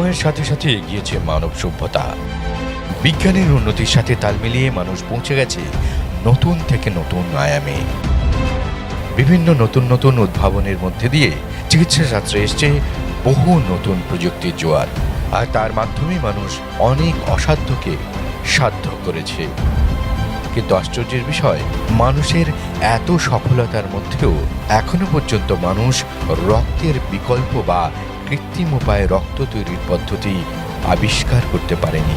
সময়ের সাথে সাথে এগিয়েছে মানব সভ্যতা। বিজ্ঞানের উন্নতির সাথে তাল মিলিয়ে মানুষ পৌঁছে গেছে নতুন থেকে নতুন আয়ামে। বিভিন্ন নতুন নতুন উদ্ভাবনের মধ্যে দিয়ে চিকিৎসা শাস্ত্রে এসছে বহু নতুন প্রযুক্তির জোয়ার। আর তার মাধ্যমে মানুষ অনেক অসাধ্যকে সাধ্য করেছে। কিন্তু আশ্চর্যের বিষয়, মানুষের এত সফলতার মধ্যেও এখনও পর্যন্ত মানুষ রক্তের বিকল্প বা কৃত্রিম উপায়ে রক্ত তৈরির পদ্ধতি আবিষ্কার করতে পারেনি।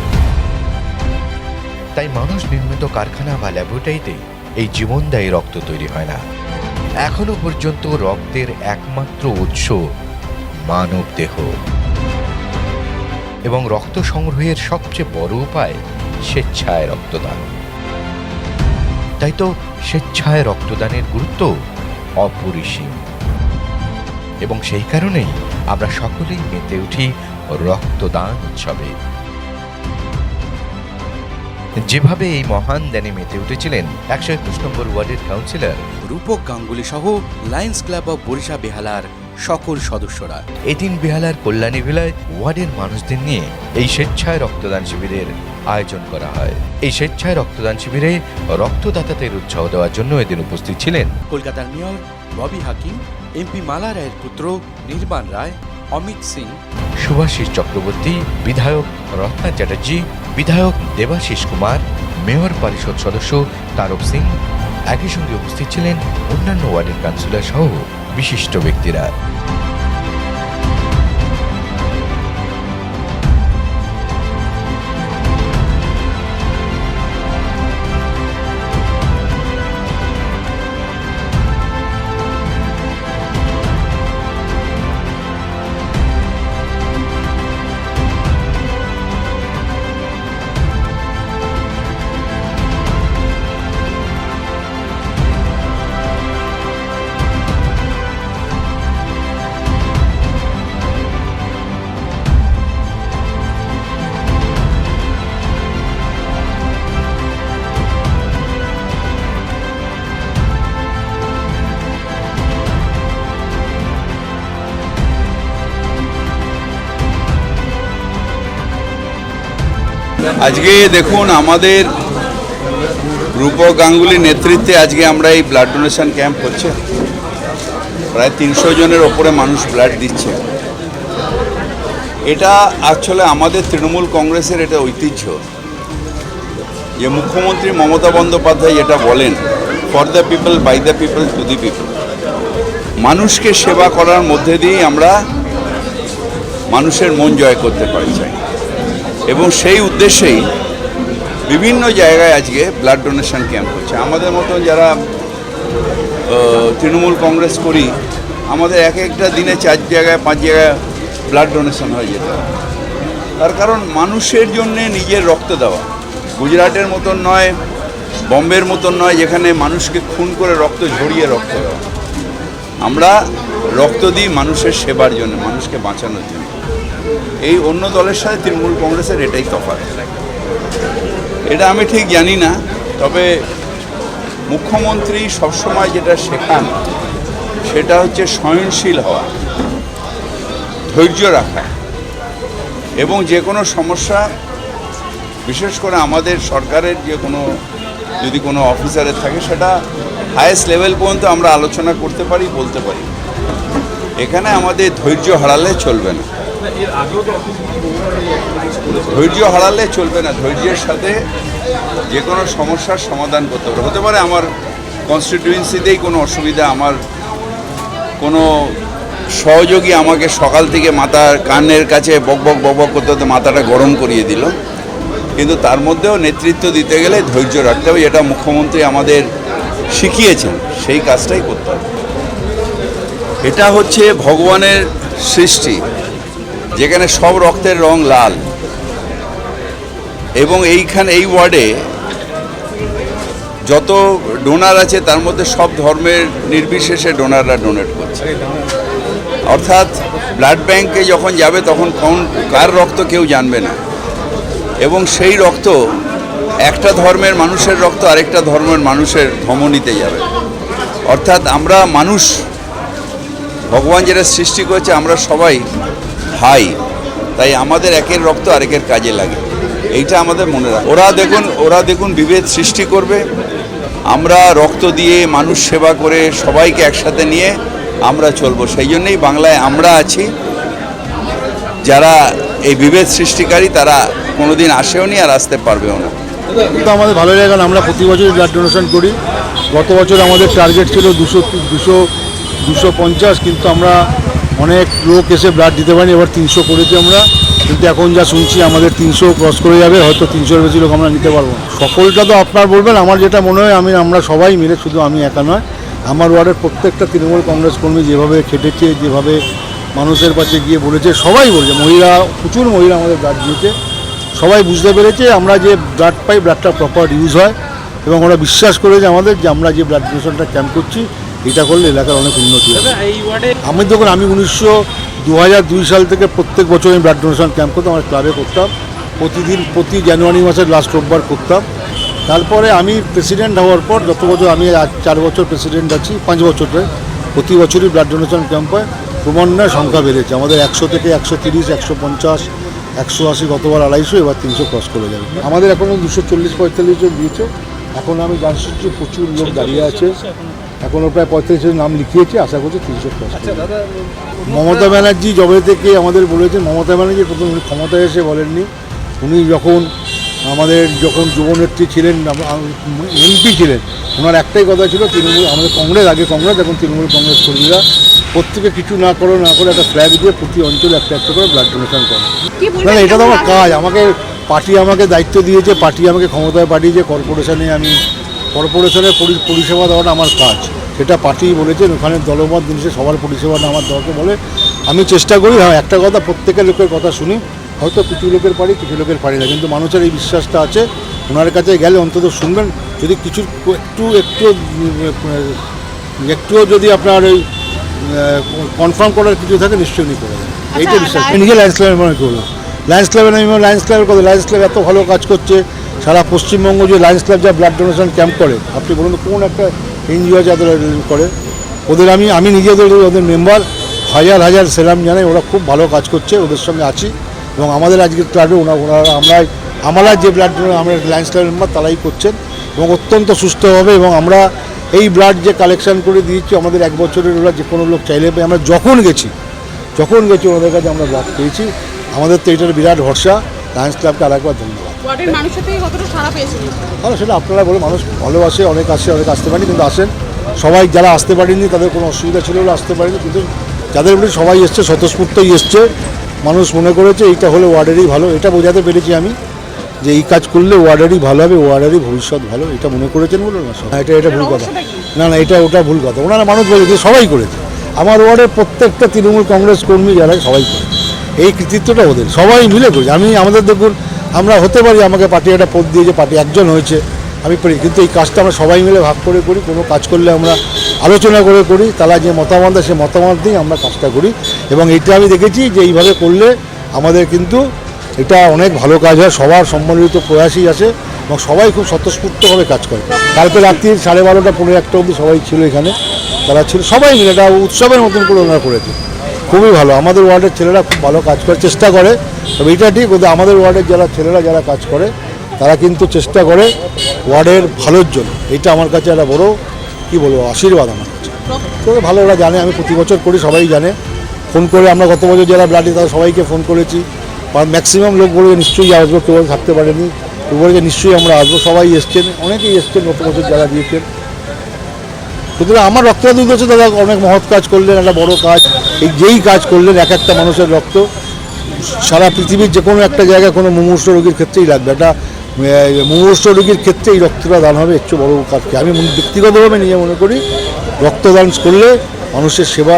তাই মানুষ নির্মিত কারখানা বা ল্যাবরেটরিতে এই জীবনদায়ী রক্ত তৈরি হয় না। এখনও পর্যন্ত রক্তের একমাত্র উৎস মানব দেহ। এবং রক্ত সংগ্রহের সবচেয়ে বড় উপায় স্বেচ্ছায় রক্তদান। তাই তো স্বেচ্ছায় রক্তদানের গুরুত্ব অপরিসীম। এবং সেই কারণেই আমরা সকলেই মেতে উঠি রক্তদান উৎসবে। যেভাবে এই মহান দানে মেতে উঠেছিলেন একশো একুশ নম্বর ওয়ার্ডের কাউন্সিলর রূপক গাঙ্গুলি সহ লায়ন্স ক্লাব অব বরিশা বেহালার সকল সদস্যরা। এদিন বেহালার কল্যাণী ভিলায় ওয়ার্ডের মানুষদের নিয়ে এই স্বেচ্ছায় রক্তদান শিবিরের আয়োজন করা হয়। এই স্বেচ্ছায় রক্তদান শিবিরে রক্তদাতাদের উৎসাহ দেওয়ার জন্য এদিন উপস্থিত ছিলেন কলকাতার মেয়র ববি হাকিম এমপি মালা রায়ের পুত্র নির্বাণ রায়, অমিত সিং, সুভাষিস চক্রবর্তী, বিধায়ক রত্না চ্যাটার্জি, বিধায়ক দেবাশিস কুমার, মেয়র পরিষদ সদস্য তারক সিং, একই সঙ্গে উপস্থিত ছিলেন অন্যান্য ওয়ার্ডের কাউন্সিলর সহ বিশিষ্ট ব্যক্তিরা। আজকে দেখুন আমাদের রূপক গাঙ্গুলির নেতৃত্বে আজকে আমরা এই ব্লাড ডোনেশন ক্যাম্প হচ্ছে। প্রায় তিনশো জনের ওপরে মানুষ ব্লাড দিচ্ছে। এটা আসলে আমাদের তৃণমূল কংগ্রেসের এটা ঐতিহ্য। যে মুখ্যমন্ত্রী মমতা বন্দ্যোপাধ্যায় যেটা বলেন for the people by the people to the people মানুষকে সেবা করার মধ্যে দিয়েই আমরা মানুষের মন জয় করতে পারি চাই। এবং সেই উদ্দেশ্যেই বিভিন্ন জায়গায় আজকে ব্লাড ডোনেশন ক্যাম্প হচ্ছে। আমাদের মতন যারা তৃণমূল কংগ্রেস করি, আমাদের এক একটা দিনে চার জায়গায়, পাঁচ জায়গায় ব্লাড ডোনেশন হয়ে যেত তার কারণ মানুষের জন্য নিজের রক্ত দেওয়া। গুজরাটের মতন নয়, বম্বের মতন নয়, যেখানে মানুষকে খুন করে রক্ত ঝরিয়ে রক্ত দেওয়া। আমরা রক্ত দিই মানুষের সেবার জন্য, মানুষকে বাঁচানোর জন্য। এই অন্য দলের সাথে তৃণমূল কংগ্রেসের এটাই তফাৎ। এটা আমি ঠিক জানি না, তবে মুখ্যমন্ত্রী সবসময় যেটা শেখান, সেটা হচ্ছে সহনশীল হওয়া, ধৈর্য রাখা এবং যে কোনো সমস্যা, বিশেষ করে আমাদের সরকারের যে কোনো, যদি কোনো অফিসারের থাকে, সেটা হায়েস্ট লেভেল পর্যন্ত আমরা আলোচনা করতে পারি, বলতে পারি। এখানে আমাদের ধৈর্য হারালে চলবে না। ধৈর্য হারালে চলবে না। ধৈর্যের সাথে যে কোনো সমস্যার সমাধান করতে পারে হতে পারে আমার কনস্টিটিউয়েন্সিতেই কোনো অসুবিধা, আমার কোনো সহযোগী আমাকে সকাল থেকে মাথার কানের কাছে বক বক বক বক করতে করতে মাথাটা গরম করিয়ে দিল। কিন্তু তার মধ্যেও নেতৃত্ব দিতে গেলে ধৈর্য রাখতে হবে, যেটা মুখ্যমন্ত্রী আমাদের শিখিয়েছেন। সেই কাজটাই করতে হবে। এটা হচ্ছে ভগবানের সৃষ্টি। যেখানে সব রক্তের রং লাল। এবং এইখানে, এই ওয়ার্ডে যত ডোনার আছে, তার মধ্যে সব ধর্মের নির্বিশেষে ডোনাররা ডোনেট করছে। অর্থাৎ ব্লাড ব্যাংকে যখন যাবে, তখন কোন, কার রক্ত কেউ জানবে না। এবং সেই রক্ত একটা ধর্মের মানুষের রক্ত আরেকটা ধর্মের মানুষের ধমনীতে যাবে। অর্থাৎ আমরা মানুষ, ভগবান যেটা সৃষ্টি করেছে, আমরা সবাই ভাই, তাই আমাদের একের রক্ত আরেকের কাজে লাগে। এইটা আমাদের মনে রাখ ওরা দেখুন ওরা দেখুন বিভেদ সৃষ্টি করবে। আমরা রক্ত দিয়ে মানুষ সেবা করে সবাইকে একসাথে নিয়ে আমরা চলবো। সেই জন্যেই বাংলায় আমরা আছি। যারা এই বিভেদ সৃষ্টিকারী, তারা কোনোদিন আসেও নি আর আসতে পারবেও না। কিন্তু আমাদের ভালো লাগে কারণ আমরা প্রতি বছরই ব্লাড ডোনেশন করি। গত বছর আমাদের টার্গেট ছিল দুশো দুশো দুশো পঞ্চাশ, কিন্তু আমরা অনেক লোক এসে ব্লাড দিতে পারিনি, এবার তিনশো করেছি আমরা। কিন্তু এখন যা শুনছি, আমাদের তিনশো ক্রস করে যাবে, হয়তো তিনশোর বেশি লোক আমরা নিতে পারব সকলটা তো আপনার বলবেন, আমার যেটা মনে হয়, আমি আমরা সবাই মিলে শুধু আমি একা নয়, আমার ওয়ার্ডের প্রত্যেকটা তৃণমূল কংগ্রেস কর্মী যেভাবে খেটেছে, যেভাবে মানুষের কাছে গিয়ে বলেছে, সবাই বলছে, মহিলা, প্রচুর মহিলা আমাদের ব্লাড দিয়েছে। সবাই বুঝতে পেরেছে, আমরা যে ব্লাড পাই ব্লাডটা প্রপার ইউজ হয়। এবং ওরা বিশ্বাস করে যে আমাদের, যে আমরা যে ব্লাড ডোনেশনটা ক্যাম্প করছি এটা করলে এলাকার অনেক উন্নতি হবে। আমি তখন আমি উনিশশো দু দুই সাল থেকে প্রত্যেক বছর আমি ব্লাড ডোনেশন ক্যাম্প করতাম আমার ক্লাবে করতাম। প্রতিদিন প্রতি জানুয়ারি মাসের লাস্ট রোববার করতাম। তারপরে আমি প্রেসিডেন্ট হওয়ার পর যত বছর আমি আজ চার বছর প্রেসিডেন্ট আছি পাঁচ বছর ধরে প্রতি বছরই ব্লাড ডোনেশন ক্যাম্প হয়। ক্রমান্বয়ে সংখ্যা বেড়েছে। আমাদের একশো থেকে একশো তিরিশ একশো পঞ্চাশ একশো আশি গতবার আড়াইশো এবার তিনশো ক্রস করে যাবে। আমাদের এখনও দুশো চল্লিশ পঁয়তাল্লিশ জন দিয়েছে। এখন আমি জানছি যে প্রচুর লোক দাঁড়িয়ে আছে। এখনও প্রায় পঁয়তাল্লিশ জন নাম লিখিয়েছে আশা করছি তিনশো ক্রস মমতা ব্যানার্জি জবে থেকে আমাদের বলেছেন মমতা ব্যানার্জি প্রথম উনি ক্ষমতায় এসে বলেননি। উনি যখন আমাদের যখন যুবনেত্রী ছিলেন এমপি ছিলেন ওনার একটাই কথা ছিল তৃণমূল আমাদের কংগ্রেস আগে কংগ্রেস এখন তৃণমূল কংগ্রেস কর্মীরা প্রত্যেকে কিছু না করে না করে একটা ফ্ল্যাগ দিয়ে প্রতি অঞ্চলে একটা একটা করে ব্লাড ডোনেশন করে। না এটা তো আমার কাজ আমাকে পার্টি আমাকে দায়িত্ব দিয়েছে পার্টি আমাকে ক্ষমতায় পাঠিয়েছে কর্পোরেশনে আমি কর্পোরেশনের পরি- পরিষেবা দেওয়াটা আমার কাজ। সেটা পার্টি বলেছেন ওখানে দলমত জিনিসে সবার পরিষেবা আমার দরকার বলে। আমি চেষ্টা করি হ্যাঁ একটা কথা প্রত্যেকের লোকের কথা শুনি হয়তো কিছু লোকের পারি কিছু লোকের পারি না কিন্তু মানুষের এই বিশ্বাসটা আছে ওনার কাছে গেলে অন্তত শুনবেন। যদি কিছু একটু একটু একটুও যদি আপনার ওই কনফার্ম করার কিছু থাকে নিশ্চয়ই উনি করে এইটা বিশ্বাস। নিজে লায়ন্স ক্লাবের মনে করল লায়ন্স ক্লাবের আমি লায়ন্স ক্লাবের কথা লায়ন্স ক্লাব এত ভালো কাজ করছে সারা পশ্চিমবঙ্গ যে লায়ন্স ক্লাব যা ব্লাড ডোনেশন ক্যাম্প করে, আপনি বলুন কোন একটা এনজিও যাদের করে? ওদের আমি আমি নিজেদের ওদের মেম্বার হাজার হাজার সেলাম জানাই, ওরা খুব ভালো কাজ করছে, ওদের সঙ্গে আছি এবং আমাদের আজকের ক্লাবে ওনা, ওনারা আমরা আমরা যে ব্লাড আমরা লায়ন্স ক্লাবের মেম্বার তারাই করছেন এবং অত্যন্ত সুস্থভাবে এবং আমরা এই ব্লাড যে কালেকশন করে দিয়েছি, আমাদের এক বছরের ওরা যে কোনো লোক চাইলে আমরা যখন গেছি যখন গেছি ওনাদের কাছে আমরা ব্লাড পেয়েছি। আমাদের তো এটার বিরাট ভরসা। লায়ন্স ক্লাবকে আর একবার ধন্যবাদ। ওয়ার্ডের মানুষের থেকে কতটা সারা পেয়েছেন তাহলে সেটা আপনারা বলে মানুষ ভালোবাসে অনেক আসে অনেক আসতে পারেনি কিন্তু আসেন। সবাই যারা আসতে পারেনি তাদের কোনো অসুবিধা ছিল বলে আসতে পারেনি কিন্তু যাদের উপরে সবাই এসছে স্বতঃস্ফূর্তই এসছে মানুষ মনে করেছে এইটা হলে ওয়ার্ডেরই ভালো এটা বোঝাতে পেরেছি আমি যে এই কাজ করলে ওয়ার্ডেরই ভালো হবে ওয়ার্ডেরই ভবিষ্যৎ ভালো এটা মনে করেছেন বলে না সব। এটা এটা ভুল কথা। না না এটা ওটা ভুল কথা। ওনারা মানুষ বলেছে সবাই করেছে। আমার ওয়ার্ডের প্রত্যেকটা তৃণমূল কংগ্রেস কর্মী যারা সবাই করে এই কৃতিত্বটা ওদের সবাই মিলে করেছে। আমি আমাদের দেখুন আমরা হতে পারি, আমাকে পার্টি একটা পদ দিয়ে যে পার্টি একজন হয়েছে, আমি পারি কিন্তু এই কাজটা আমরা সবাই মিলে ভাগ করে করি, কোনো কাজ করলে আমরা আলোচনা করে করি, তারা যে মতামত সে মতামত দিয়ে আমরা কাজটা করি। এবং এটা আমি দেখেছি যে এইভাবে করলে আমাদের কিন্তু এটা অনেক ভালো কাজ হয়, সবার সম্মিলিত প্রয়াসই আছে এবং সবাই খুব স্বতঃস্ফূর্তভাবে কাজ করে। কালকে রাত্রি সাড়ে বারোটা পনেরো একটা অবধি সবাই ছিল এখানে, তারা ছিল, সবাই মিলে এটা উৎসবের মতন করে ওনারা করেছে। খুবই ভালো। আমাদের ওয়ার্ডের ছেলেরা খুব ভালো কাজ করার চেষ্টা করে। তবে এটা ঠিক ওদের আমাদের ওয়ার্ডের যারা ছেলেরা যারা কাজ করে, তারা কিন্তু চেষ্টা করে ওয়ার্ডের ভালোর জন্য। এটা আমার কাছে একটা বড়, কি বলব, আশীর্বাদ আমার কাছে। ভালো, ওরা জানে, আমি প্রতি বছর করি, সবাই জানে। ফোন করে আমরা গত বছর যারা ব্লাডে তারা সবাইকে ফোন করেছি। ম্যাক্সিমাম লোক বলে নিশ্চয়ই আসব, কেউ থাকতে পারেনি। কেউ যে নিশ্চয়ই আমরা আসব, সবাই এসছেন, অনেকেই এসছেন গত বছর যারা দিয়েছেন। সুতরাং আমার রক্তদান হচ্ছে দাদা, অনেক মহৎ কাজ করলেন, একটা বড় কাজ। এই যেই কাজ করলেন, এক একটা মানুষের রক্ত, সারা পৃথিবীর যে কোনো একটা জায়গায় কোনো মুমূর্ষ রোগীর ক্ষেত্রেই লাগবে। একটা মুমূর্ষ রোগীর ক্ষেত্রে এই রক্তটা দান হবে একটু বড় কাজকে আমি ব্যক্তিগতভাবে নিজে মনে করি, রক্তদান করলে মানুষের সেবা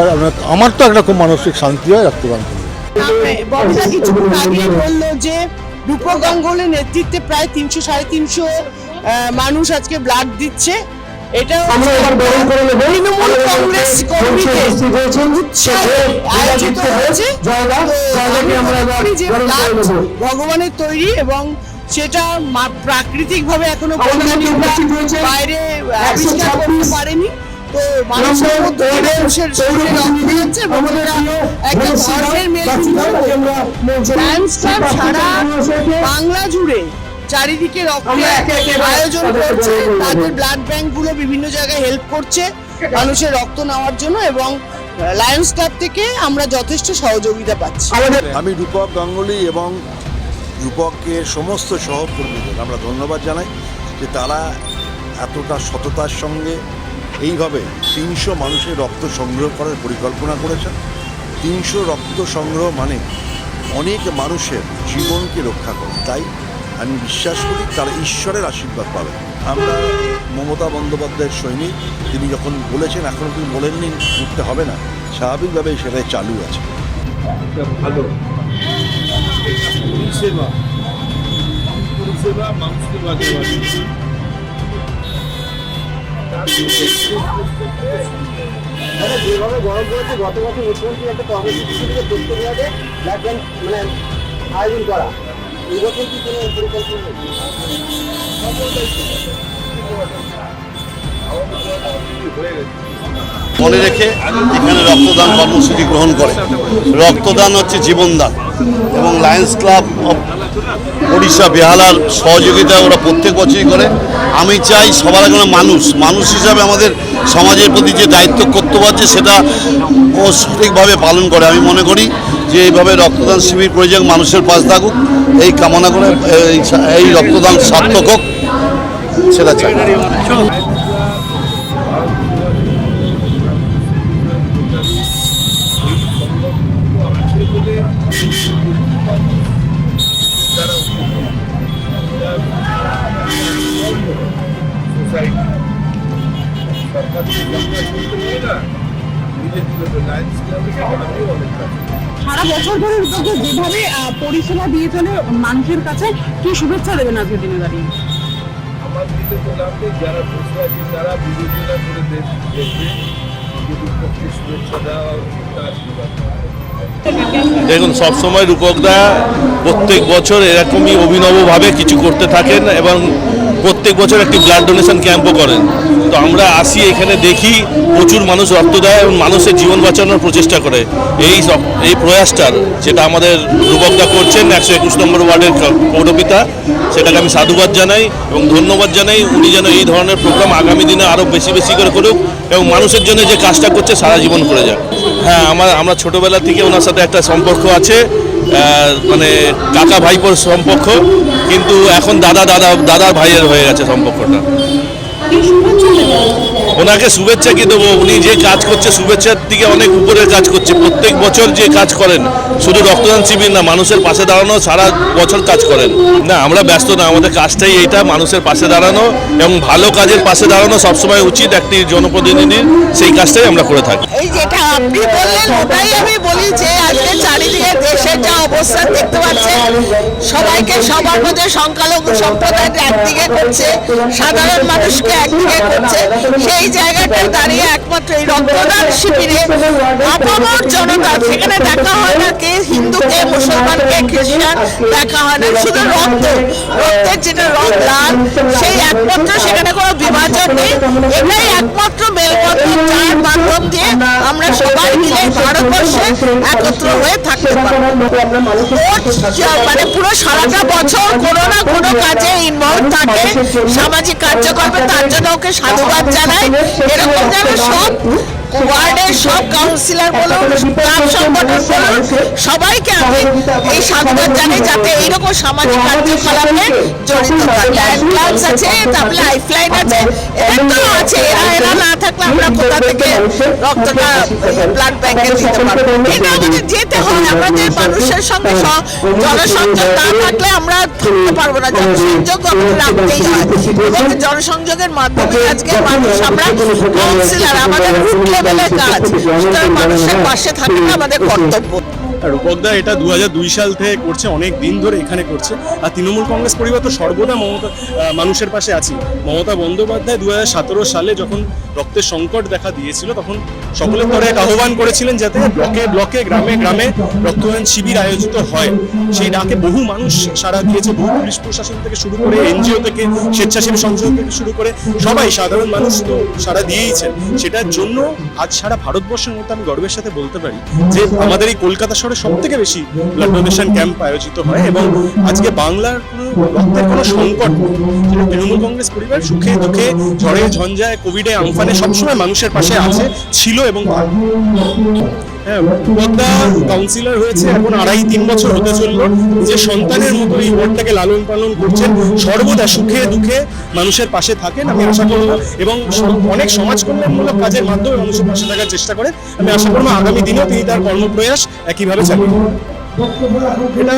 আমার তো একটা খুব মানসিক শান্তি হয় রক্তদান করলে। কিছুক্ষণ যে, রূপক গাঙ্গুলির নেতৃত্বে প্রায় তিনশো, সাড়ে তিনশো মানুষ আজকে ব্লাড দিচ্ছে। এটা তৃণমূল কংগ্রেস কর্মীকে উৎসাহে আয়োজিত হয়েছে ভগবানের তৈরি এবং সেটা প্রাকৃতিক ভাবে এখনও বাইরে আবিষ্কার করতে পারেনি। তো মানুষের মধ্যে মানুষের শরীরে রক্ত দিয়েছে একটা ধর্মের মেল সারা বাংলা জুড়ে চারিদিকে রক্তের আয়োজন করছে তাদের ব্লাড ব্যাংকগুলো বিভিন্ন জায়গায় হেল্প করছে মানুষের রক্ত নেওয়ার জন্য এবং লায়ন্স ক্লাব থেকে আমরা যথেষ্ট সহযোগিতা পাচ্ছি। আমি রূপক গাঙ্গুলি এবং রূপকের সমস্ত সহকর্মীদের আমরা ধন্যবাদ জানাই যে তারা এতটা সততার সঙ্গে এইভাবে তিনশো মানুষের রক্ত সংগ্রহ করার পরিকল্পনা করেছেন। তিনশো রক্ত সংগ্রহ মানে অনেক মানুষের জীবনকে রক্ষা করে। তাই আমি বিশ্বাস করি তারা ঈশ্বরের আশীর্বাদ পাবেন আমরা মমতা বন্দ্যোপাধ্যায়ের সৈনিক তিনি যখন বলেছেন এখনও তিনি বলেননি উঠতে হবে না। স্বাভাবিকভাবেই সেটাই চালু আছে। ভালো পরিষেবা পরিষেবা মানুষকে বাজে বাজে যেভাবে গরম পড়েছে গত বছর মুখ্যমন্ত্রী একটা কর্মসূচি ছিল যে তথ্য মানে আয়োজন করা। মনে রেখে এখানে রক্তদান কর্মসূচি গ্রহণ করে। রক্তদান হচ্ছে জীবনদান এবং লায়ন্স ক্লাব অফ ওড়িশা বেহালার সহযোগিতা ওরা প্রত্যেক বছরই করে। আমি চাই সবার আগে মানুষ মানুষ হিসাবে আমাদের সমাজের প্রতি যে দায়িত্ব, কর্তব্য আছে, সেটা ও সঠিকভাবে পালন করে। আমি মনে করি যে এইভাবে রক্তদান শিবির প্রয়োজন মানুষের পাশ থাকুক, এই কামনা করে এই রক্তদান সার্থক হোক, সেটা চাই। পরিষেবা দিয়ে চলে মানুষের কাছে কি শুভেচ্ছা দেবেন আজকের দিনে দাঁড়িয়ে? আমার দিকে বললাম যারা বসে আছে তারা বিবেচনা করে দেখবে পক্ষে শুভেচ্ছা দেওয়া আশীর্বাদ দেখুন সবসময় রূপকদা প্রত্যেক বছর এরকমই অভিনবভাবে কিছু করতে থাকেন এবং প্রত্যেক বছর একটি ব্লাড ডোনেশন ক্যাম্পও করেন। তো আমরা আসি এখানে দেখি প্রচুর মানুষ রক্ত দেয় এবং মানুষের জীবন বাঁচানোর প্রচেষ্টা করে। এই এই প্রয়াসটার, যেটা আমাদের রূপকদা করছেন, একশো একুশ নম্বর ওয়ার্ডের পৌরপিতা, সেটাকে আমি সাধুবাদ জানাই এবং ধন্যবাদ জানাই। উনি যেন এই ধরনের প্রোগ্রাম আগামী দিনে আরও বেশি বেশি করে করুক এবং মানুষের জন্য যে কাজটা করছে, সারা জীবন করে যাক। হ্যাঁ আমার, আমরা ছোটোবেলা থেকে ওনার সাথে একটা সম্পর্ক আছে। মানে কাকা ভাইপোর সম্পর্ক কিন্তু এখন দাদা দাদা দাদার ভাইয়ের হয়ে গেছে সম্পর্কটা। ওনাকে শুভেচ্ছা কি দেবো? উনি যে কাজ করছে, শুভেচ্ছার দিকে অনেক উপরের কাজ করছে। প্রত্যেক বছর যে কাজ করেন, শুধু রক্তদান শিবির না, মানুষের পাশে দাঁড়ানো সারা বছর কাজ করেন। না, আমরা ব্যস্ত না, আমাদের কাজটাই এইটা, মানুষের পাশে দাঁড়ানো এবং ভালো কাজের পাশে দাঁড়ানো সবসময় উচিত একটি জনপ্রতিনিধির, সেই কাজটাই আমরা করে থাকি। আপনি বলি যে দেখতে সেই জায়গাটায় দাঁড়িয়ে একমাত্র এই রক্তদান শিবিরে জনতা, সেখানে দেখা হয় না কে হিন্দু, কে মুসলমান, কে খ্রিস্টান, দেখা হয় না। শুধু রক্ত, রক্তের যেটা রং লাল সেই একমাত্র সেখানে কোনো বিভাজন নেই। এটাই একমাত্র মেলবন্ধন যার মাধ্যম দিয়ে আমরা সবাই মিলে ভারতবর্ষে একত্র হয়ে থাকতে মানে পুরো সারাটা বছর কোনো না কোনো কাজে ইনভলভ থাকে, সামাজিক কার্যকর্মে তার জন্য ওকে সাধুবাদ জানাই। এরকম যেন সব ওয়ার্ডের সব কাউন্সিলর বলুন গ্রাম সংগঠন বলুন সবাইকে আমি এই সাধুবাদ জানাই যাতে এইরকম সামাজিক কার্যকলাপে জড়িত থাকে। ক্লাবস আছে তারপরে লাইফলাইন আছে। এদের তো আছে এরা এরা না থাকলে আমরা কোথা থেকে রক্তটা ব্লাড ব্যাংকে দিতে পারব? এটা আমাদের যেতে আমাদের মানুষের সঙ্গে জনসংযোগ না থাকলে আমরা থাকতে পারব না। জনসংযোগ আমাদের রাখতেই হয়। এবং জনসংযোগের মাধ্যমে আজকে মানুষ আমরা কাউন্সিলর আমাদের লেভেলের কাজ। মানুষের পাশে থাকাটা আমাদের কর্তব্য। রূপকদা এটা দু দুই সাল থেকে করছে, অনেক দিন ধরে এখানে করছে। আর তৃণমূল কংগ্রেস পরিবার তো সর্বদা মমতা মানুষের পাশে আছি। মমতা বন্দ্যোপাধ্যায় দু সালে যখন রক্তের সংকট দেখা দিয়েছিল, তখন সকলের তরে এক আহ্বান করেছিলেন যাতে ব্লকে ব্লকে, গ্রামে গ্রামে রক্তদান শিবির আয়োজিত হয়। সেই ডাকে বহু মানুষ সারা দিয়েছে, বহু পুলিশ প্রশাসন থেকে শুরু করে, এনজিও থেকে, স্বেচ্ছাসেবী সংসদ থেকে শুরু করে, সবাই সাধারণ মানুষ তো সারা দিয়েইছেন। সেটার জন্য আজ সারা ভারতবর্ষের মধ্যে আমি গর্বের সাথে বলতে পারি যে আমাদের এই কলকাতা শহরে সব থেকে বেশি ব্লাড ডোনেশন ক্যাম্প আয়োজিত হয় এবং আজকে বাংলার কোনো রক্তের কোনো সংকট নেই তৃণমূল কংগ্রেস পরিবার সুখে দুঃখে, ঝড়ে ঝঞ্ঝায়, কোভিডে আমফানে সবসময় মানুষের পাশে আছে, ছিল এবং। হ্যাঁ কাউন্সিলর হয়েছে, এখন আড়াই তিন বছর হতে চলল। যে সন্তানের মতো এই ওয়ার্ডটাকে লালন পালন করছেন, সর্বদা সুখে দুঃখে মানুষের পাশে থাকেন, আমি আশা করব। এবং অনেক সমাজ কল্যাণমূলক কাজের মাধ্যমে মানুষের পাশে থাকার চেষ্টা করেন। আমি আশা করব আগামী দিনেও তিনি তার কর্মপ্রয়াস একইভাবে চালিয়ে এটা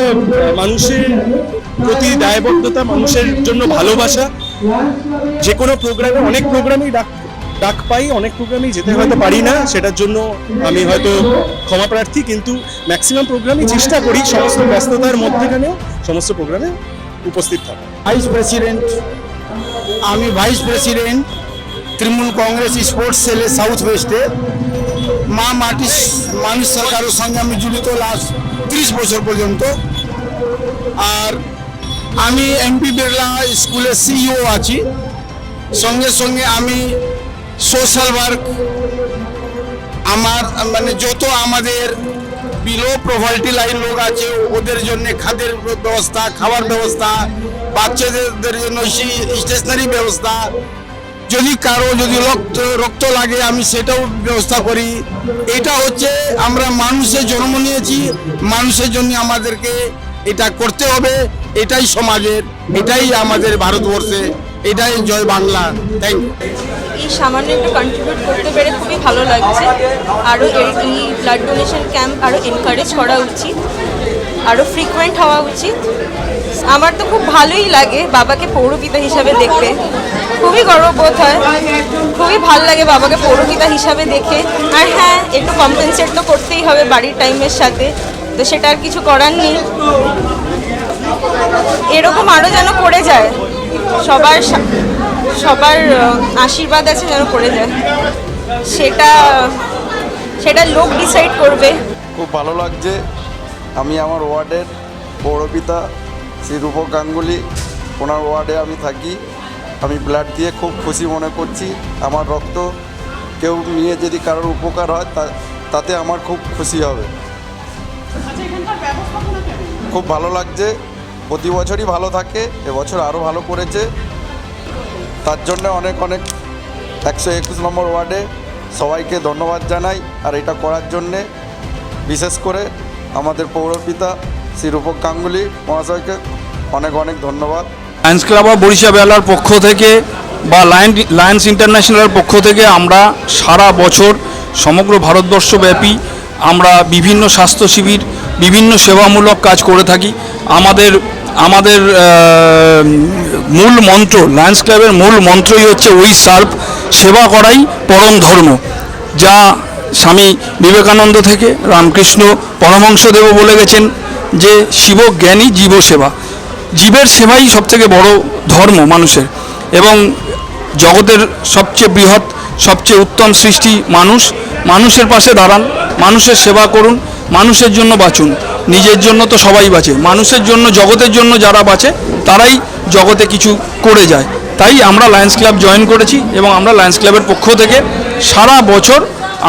মানুষের প্রতি দায়বদ্ধতা, মানুষের জন্য ভালোবাসা। যে কোনো প্রোগ্রামে অনেক প্রোগ্রামেই ডাক ডাক পাই, অনেক প্রোগ্রামেই যেতে হয়তো পারি না, সেটার জন্য আমি হয়তো ক্ষমা প্রার্থী, কিন্তু ম্যাক্সিমাম প্রোগ্রামই চেষ্টা করি সমস্ত ব্যস্ততার মধ্যেখানেও সমস্ত প্রোগ্রামে উপস্থিত থাকা। ভাইস প্রেসিডেন্ট আমি vice president Trinamool Congress sports সেলে সাউথ ওয়েস্টে মা মাটি মানুষ সরকারের সঙ্গে আমি জড়িত লাস্ট ত্রিশ বছর পর্যন্ত। আর আমি এমপি বিড়লা স্কুলের সিইও আছি। সঙ্গে সঙ্গে আমি সোশ্যাল ওয়ার্ক, আমার মানে যত আমাদের বিলো প্রভার্টি লাইন লোক আছে, ওদের জন্য খাদ্যের ব্যবস্থা খাবার ব্যবস্থা, বাচ্চাদের জন্য স্টেশনারি ব্যবস্থা। যদি কারও যদি রক্ত রক্ত লাগে, আমি সেটাও ব্যবস্থা করি। এটা হচ্ছে আমরা মানুষের জন্ম নিয়েছি, মানুষের জন্য আমাদেরকে এটা করতে হবে, এটাই সমাজের, এটাই আমাদের ভারতবর্ষে, এটাই জয় বাংলা। থ্যাংক ইউ এই সামান্য একটু কন্ট্রিবিউট করতে পেরে খুবই ভালো লাগছে। আরও এই এই ব্লাড ডোনেশন ক্যাম্প আরও এনকারেজ করা উচিত আরও ফ্রিকুয়েন্ট হওয়া উচিত। আমার তো খুব ভালোই লাগে বাবাকে পৌরপিতা হিসাবে দেখতে। খুবই গর্ববোধ হয়। খুবই ভালো লাগে বাবাকে পৌরপিতা হিসাবে দেখে। আর হ্যাঁ একটু কম্পেনসেট তো করতেই হবে বাড়ির টাইমের সাথে। তো সেটা আর কিছু করার নেই। এরকম আরও যেন করে যায়। সবার সবার আশীর্বাদ আছে যেন করে যায়। সেটা সেটা লোক ডিসাইড করবে। খুব ভালো লাগছে। আমি আমার ওয়ার্ডের পৌরপিতা শ্রী রূপক গাঙ্গুলি, ওনার ওয়ার্ডে আমি থাকি। আমি ব্লাড দিয়ে খুব খুশি মনে করছি। আমার রক্ত কেউ নিয়ে যদি কারোর উপকার হয় তাতে আমার খুব খুশি হবে। খুব ভালো লাগছে। প্রতি বছরই ভালো থাকে, এবছর আরও ভালো করেছে। তার জন্য অনেক অনেক একশো একুশ নম্বর ওয়ার্ডে সবাইকে ধন্যবাদ জানাই। আর এটা করার জন্যে বিশেষ করে আমাদের পৌরপিতা শ্রী রূপক গাঙ্গুলি মহাশয়কে অনেক অনেক ধন্যবাদ। লায়ন্স ক্লাব অফ বরিশা বেলার পক্ষ থেকে বা লায়ন লায়ন্স ইন্টারন্যাশনালের পক্ষ থেকে আমরা সারা বছর সমগ্র ভারতবর্ষব্যাপী আমরা বিভিন্ন স্বাস্থ্য শিবির, বিভিন্ন সেবামূলক কাজ করে থাকি। আমাদের আমাদের মূল মন্ত্র লায়ন্স ক্লাবের মূল মন্ত্রই হচ্ছে ওই সার্ভ সেবা করাই পরম ধর্ম। যা স্বামী বিবেকানন্দ থেকে রামকৃষ্ণ পরমহংসদেবও বলে গেছেন যে, শিব জ্ঞানী জীব সেবা। জীবের সেবাই সবথেকে বড় ধর্ম মানুষের। এবং জগতের সবচেয়ে বৃহৎ, সবচেয়ে উত্তম সৃষ্টি মানুষ, মানুষের পাশে দাঁড়ান, মানুষের সেবা করুন, মানুষের জন্য বাঁচুন। নিজের জন্য তো সবাই বাঁচে। মানুষের জন্য, জগতের জন্য যারা বাঁচে, তারাই জগতে কিছু করে যায়। তাই আমরা লায়ন্স ক্লাব জয়েন করেছি এবং আমরা লায়ন্স ক্লাবের পক্ষ থেকে সারা বছর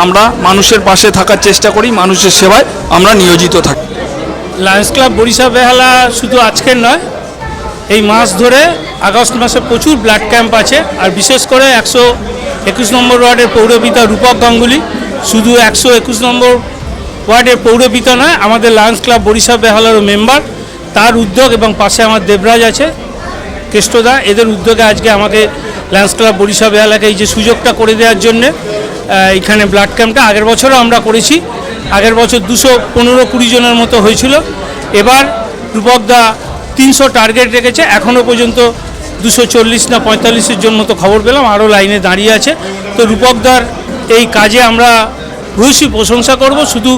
আমরা মানুষের পাশে থাকার চেষ্টা করি, মানুষের সেবায় আমরা নিয়োজিত থাকি। লায়ন্স ক্লাব বরিশা বেহালা শুধু আজকের নয়, এই মাস ধরে আগস্ট মাসে প্রচুর ব্লাড ক্যাম্প আছে আর বিশেষ করে একশো একুশ নম্বর ওয়ার্ডের পৌরপিতা রূপক গাঙ্গুলি শুধু একশো একুশ নম্বর ওয়ার্ডের পৌরপিতা নয়, আমাদের লায়ন্স ক্লাব বরিশা বেহালারও মেম্বার তার উদ্যোগ এবং পাশে আমার দেবরাজ আছে। কেষ্টদা, এদের উদ্যোগে আজকে আমাকে লায়ন্স ক্লাব বরিশা বেহালাকে এই যে সুযোগটা করে দেওয়ার জন্যে এখানে ব্লাড ক্যাম্পটা আগের বছরও আমরা করেছি। আগের বছর দুশো পনেরো কুড়ি জনের মতো হয়েছিল। এবার রূপকদা তিনশো টার্গেট রেখেছে। এখনও পর্যন্ত দুশো চল্লিশ না পঁয়তাল্লিশের জন মতো খবর পেলাম, আরও লাইনে দাঁড়িয়ে আছে। তো রূপকদার এই কাজে আমরা ভূয়সী প্রশংসা করব। শুধু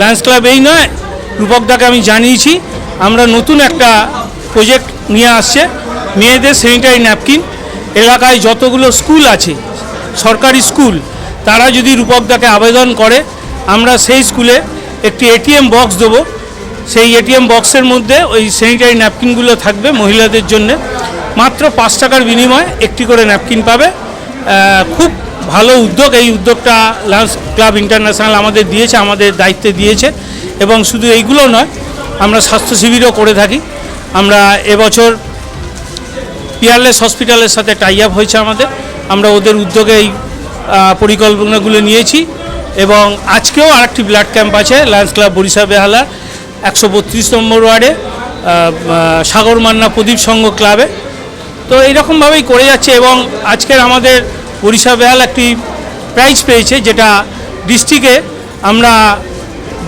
লায়ন্স ক্লাব এই নয় রূপকদাকে আমি জানিয়েছি, আমরা নতুন একটা প্রজেক্ট নিয়ে আসছে। মেয়েদের স্যানিটারি ন্যাপকিন এলাকায় যতগুলো স্কুল আছে, সরকারি স্কুল তারা যদি রূপকদাকে আবেদন করে, আমরা সেই স্কুলে একটি এটিএম বক্স দেবো। সেই এটিএম বক্সের মধ্যে ওই স্যানিটারি ন্যাপকিনগুলো থাকবে মহিলাদের জন্য। মাত্র পাঁচ টাকার বিনিময়ে একটি করে ন্যাপকিন পাবে। খুব ভালো উদ্যোগ এই উদ্যোগটা লান্স ক্লাব ইন্টারন্যাশনাল আমাদের দিয়েছে, আমাদের দায়িত্বে দিয়েছে। এবং শুধু এইগুলো নয়, আমরা স্বাস্থ্য শিবিরও করে থাকি। আমরা এবছর পিয়ারলেস হসপিটালের সাথে টাই আপ হয়েছে আমাদের। আমরা ওদের উদ্যোগে এই পরিকল্পনাগুলো নিয়েছি এবং আজকেও আরেকটি ব্লাড ক্যাম্প আছে লায়ন্স ক্লাব বরিশা বেহালা, একশো বত্রিশ নম্বর ওয়ার্ডে সাগর মান্না প্রদীপ সংঘ ক্লাবে। তো এইরকমভাবেই করে যাচ্ছে এবং আজকের আমাদের বরিশা বেহাল একটি প্রাইজ পেয়েছে, যেটা ডিস্ট্রিক্টে আমরা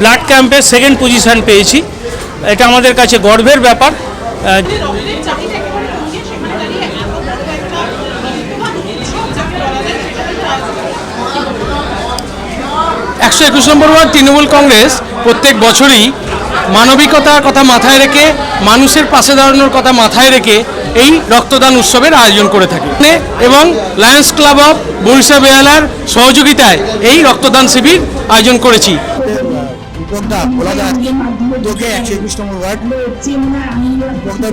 ব্লাড ক্যাম্পে সেকেন্ড পজিশন পেয়েছি। এটা আমাদের কাছে গর্বের ব্যাপার। একশো একুশ নম্বর ওয়ার্ড তৃণমূল কংগ্রেস প্রত্যেক বছরই মানবিকতার কথা মাথায় রেখে মানুষের পাশে দাঁড়ানোর কথা মাথায় রেখে এই রক্তদান উৎসবের আয়োজন করে থাকে। এবং লায়ন্স ক্লাব অফ বরিশা বেহালার সহযোগিতায় এই রক্তদান শিবির আয়োজন করেছি। উদ্যোগটা ভোলাদার উদ্যোগে একশো একুশ নম্বর ওয়ার্ড।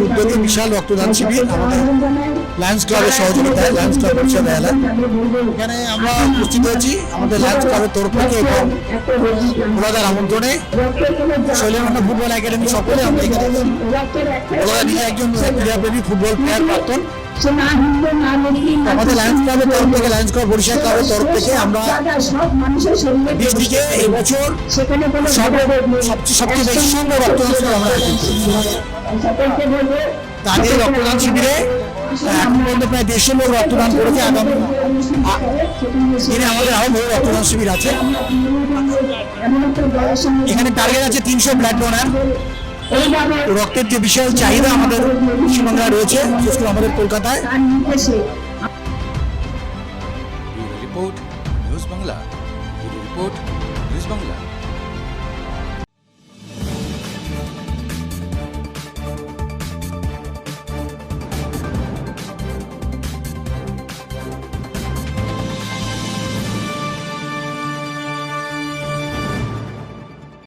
উদ্যোগে বিশাল রক্তদান শিবির আমাদের। লায়ন্স ক্লাবের সহযোগিতায় লায়ন্স ক্লাব বরিশা বেহালা এখানে আমরা উপস্থিত হয়েছি আমাদের লায়ন্স ক্লাবের তরফ থেকে এবং ওনাদের আমন্ত্রণে। শৈলেন্দ্র ফুটবল একাডেমি সকলে আমরা এখানে ওনারা নিজে একজন ক্রীড়াপ্রেমী ফুটবল প্লেয়ার প্রাক্তন। আমাদের লায়ন্স ক্লাবের তরফ থেকে লায়ন্স থেকে এবছর সব- সবচেয়ে রক্তদান শিবির প্রায় দেড়শো লোক রক্তদান করেছে, আগামী আমাদের আরও রক্তদান শিবির আছে। এখানে টার্গেট আছে তিনশো ব্লাড ডোনার রক্তের যে বিশাল চাহিদা আমাদের পশ্চিমবাংলায় রয়েছে বিশেষ করে আমাদের কলকাতায়